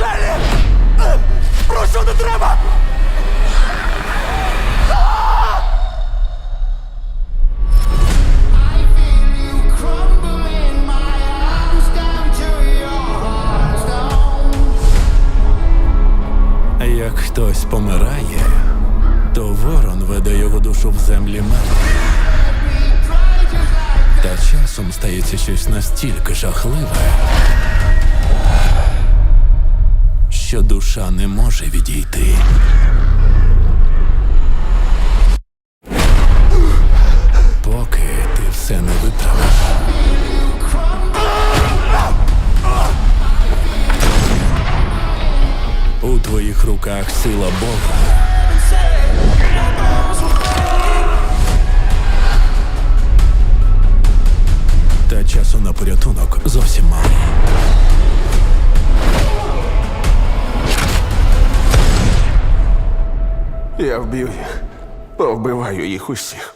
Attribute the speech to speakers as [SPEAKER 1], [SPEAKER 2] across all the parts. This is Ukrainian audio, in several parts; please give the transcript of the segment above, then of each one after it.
[SPEAKER 1] Шелі! Прошу, не треба!
[SPEAKER 2] Як хтось помирає, то ворон веде його душу в землі мертвих. Та часом стається щось настільки жахливе, що душа не може відійти. Поки ти все не виправиш. У твоїх руках сила Бога. Та часу на порятунок зовсім мало.
[SPEAKER 1] Я вб'ю їх. Повбиваю їх усіх.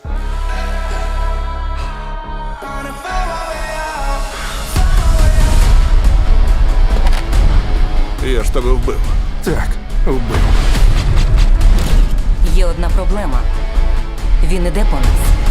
[SPEAKER 2] Я ж тебе вбив.
[SPEAKER 1] Так, вбив.
[SPEAKER 3] Є одна проблема. Він іде по нас.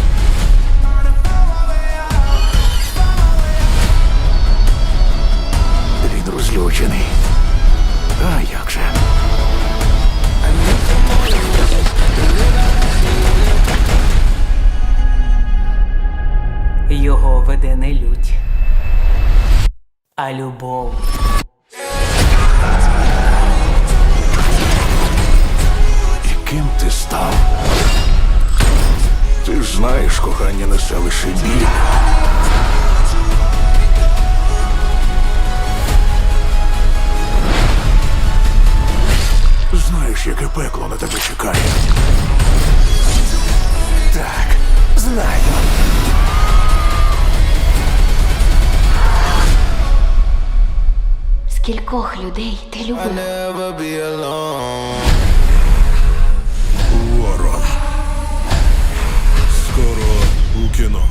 [SPEAKER 3] Веде не лють, а любов.
[SPEAKER 2] Ким ти став? Ти ж знаєш, кохання несе лише біль. Знаєш, яке пекло на тебе чекає.
[SPEAKER 4] Скількох людей ти любив?
[SPEAKER 2] Ворон. Скоро у кіно.